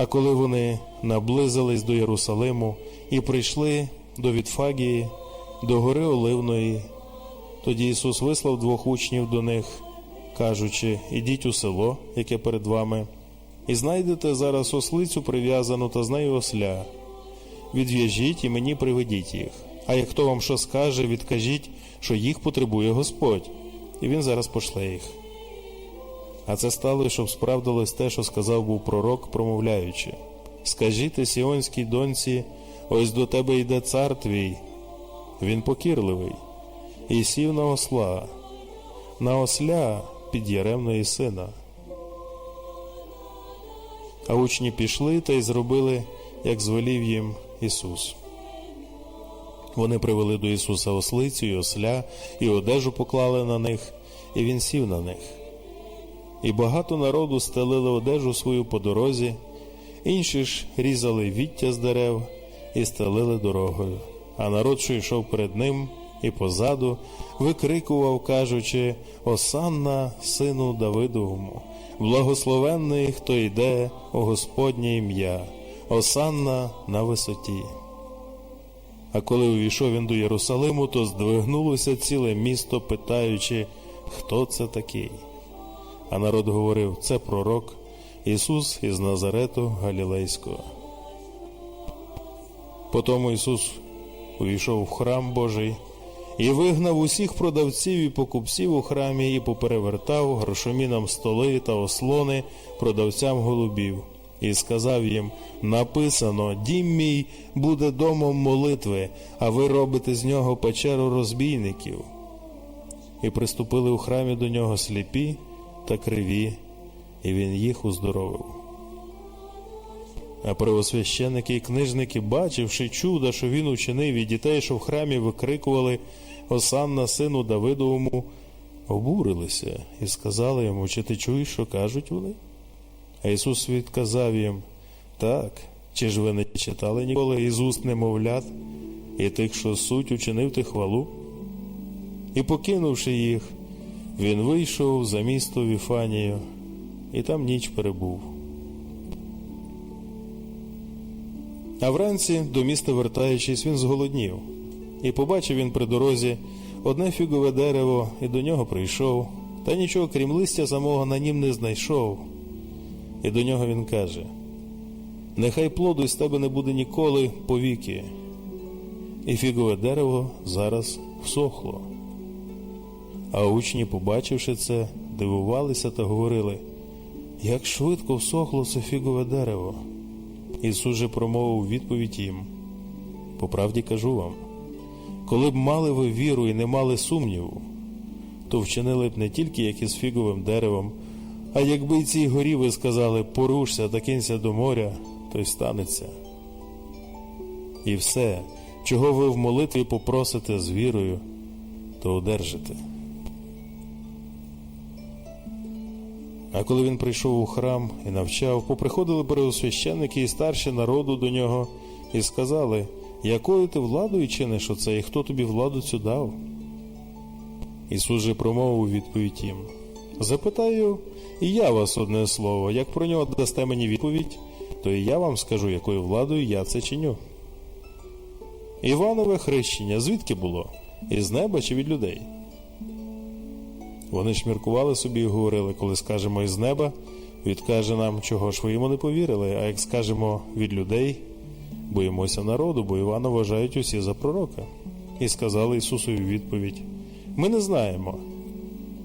А коли вони наблизились до Єрусалиму і прийшли до Вітфагії, до гори Оливної, тоді Ісус вислав двох учнів до них, кажучи: Ідіть у село, яке перед вами, і знайдете зараз ослицю прив'язану та з нею осля. Відв'яжіть і мені приведіть їх. А як хто вам що скаже, відкажіть, що їх потребує Господь, і він зараз пошле їх. А це стало, щоб справдилось те, що сказав був пророк, промовляючи: Скажіть сіонській доньці, ось до тебе йде цар твій, він покірливий, і сів на осла, на осля під Яремної сина. А учні пішли та й зробили, як звелів їм Ісус. Вони привели до Ісуса ослицю і осля, і одежу поклали на них, і Він сів на них. І багато народу стелили одежу свою по дорозі, інші ж різали віття з дерев і стелили дорогою. А народ, що йшов перед ним і позаду, викрикував, кажучи: Осанна, сину Давидовому, благословенний, хто йде у Господнє ім'я, Осанна на висоті. А коли увійшов він до Єрусалиму, то здвигнулося ціле місто, питаючи, хто це такий. А народ говорив: це пророк Ісус із Назарету Галілейського. Потому Ісус увійшов в храм Божий і вигнав усіх продавців і покупців у храмі, і поперевертав грошомінам столи та ослони продавцям голубів, і сказав їм: Написано: Дім мій буде домом молитви, а ви робите з нього печеру розбійників. І приступили у храмі до нього сліпі та криві, і він їх уздоровив. А первосвященники і книжники, бачивши чуда, що він учинив і дітей, що в храмі викрикували Осанна сину Давидовому, обурилися і сказали йому, чи ти чуєш, що кажуть вони? А Ісус відказав їм, так, чи ж ви не читали ніколи із уст немовлят і тих, що суть учинив ти хвалу? І покинувши їх, він вийшов за місто Віфанію, і там ніч перебув. А вранці, до міста вертаючись, він зголоднів, і побачив він при дорозі одне фігове дерево, і до нього прийшов, та нічого крім листя самого на нім не знайшов. І до нього він каже: Нехай плоду з тебе не буде ніколи повіки. І фігове дерево зараз всохло. А учні, побачивши це, дивувалися та говорили, як швидко всохло це фігове дерево. Ісус же промовив відповідь їм. По правді кажу вам, коли б мали ви віру і не мали сумніву, то вчинили б не тільки як із фіговим деревом, а якби й цій горі ви сказали порушся та кинься до моря, то й станеться. І все, чого ви в молитві попросите з вірою, то одержите. А коли він прийшов у храм і навчав, поприходили первосвященники і старші народу до нього і сказали, якою ти владою чиниш оце, і хто тобі владу цю дав? Ісус же промовив у відповідь їм: Запитаю, і я вас одне слово, як про нього дасте мені відповідь, то і я вам скажу, якою владою я це чиню. Іванове хрещення звідки було? Із неба чи від людей? Вони ж міркували собі і говорили, коли скажемо із неба, відкаже нам, чого ж ви йому не повірили, а як скажемо від людей, боїмося народу, бо Івана вважають усі за пророка. І сказали Ісусові відповідь: Ми не знаємо.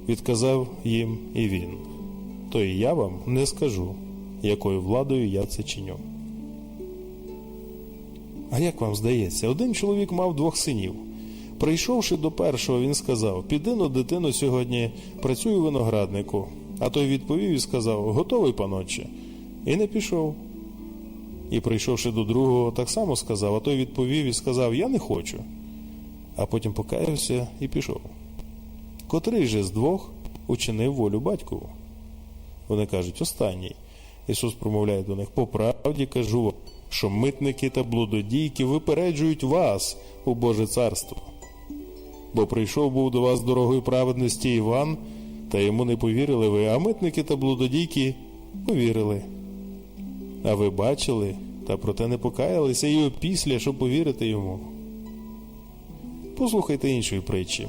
Відказав їм і він. То і я вам не скажу, якою владою я це чиню. А як вам здається, один чоловік мав двох синів. Прийшовши до першого, він сказав: Піди но, дитину, сьогодні працюю винограднику. А той відповів і сказав: Готовий, панотче. І не пішов. І прийшовши до другого, так само сказав, а той відповів і сказав: Я не хочу. А потім покаявся і пішов. Котрий же з двох учинив волю батькову? Вони кажуть, останній. Ісус промовляє до них: по правді кажу що митники та блудодійки випереджують вас у Боже царство. Бо прийшов був до вас дорогою праведності Іван, та йому не повірили ви, а митники та блудодійки повірили. А ви бачили, та проте не покаялися і опісля, щоб повірити йому. Послухайте іншої притчі.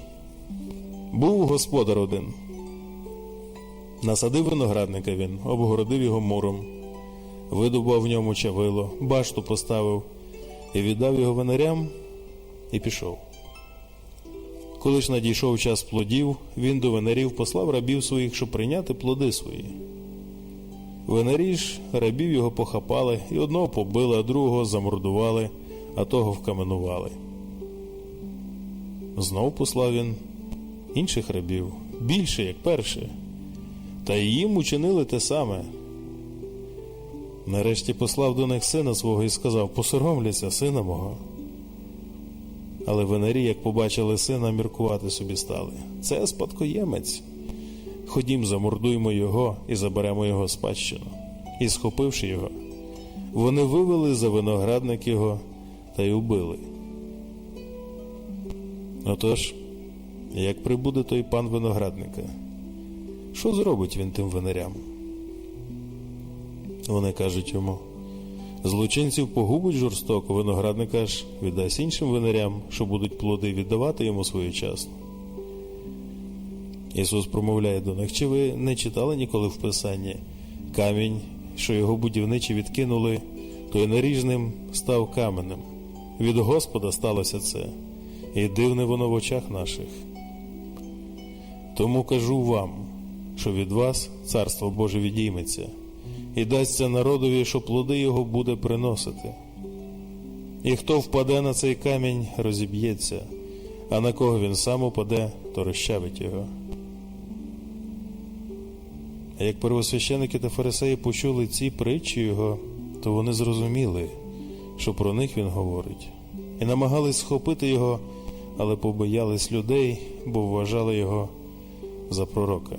Був господар один. Насадив виноградника він, обгородив його муром, видобував в ньому чавило, башту поставив і віддав його винарям і пішов. Коли ж надійшов час плодів, він до винарів послав рабів своїх, щоб прийняти плоди свої. Винарі ж рабів його похапали, і одного побили, а другого замордували, а того вкаменували. Знов послав він інших рабів, більше, як перше, та й їм учинили те саме. Нарешті послав до них сина свого і сказав: Посоромляться, сина мого. Але винарі, як побачили сина, міркувати собі стали. Це спадкоємець. Ходім, замордуймо його і заберемо його спадщину. І, схопивши його, вони вивели за виноградник його та й убили. Отож, як прибуде той пан виноградника, що зробить він тим винарям? Вони кажуть йому: злочинців погубить жорстоко, виноградника ж віддасть іншим винарям, що будуть плоди віддавати йому своєчасно. Ісус промовляє до них, чи ви не читали ніколи в Писанні камінь, що його будівничі відкинули, той наріжним став каменем. Від Господа сталося це, і дивне воно в очах наших. Тому кажу вам, що від вас царство Боже відійметься, і дасться народові, що плоди його буде приносити. І хто впаде на цей камінь, розіб'ється, а на кого він сам упаде, то розчавить його. А як первосвященики та фарисеї почули ці притчі його, то вони зрозуміли, що про них він говорить, і намагались схопити його, але побоялись людей, бо вважали його за пророка.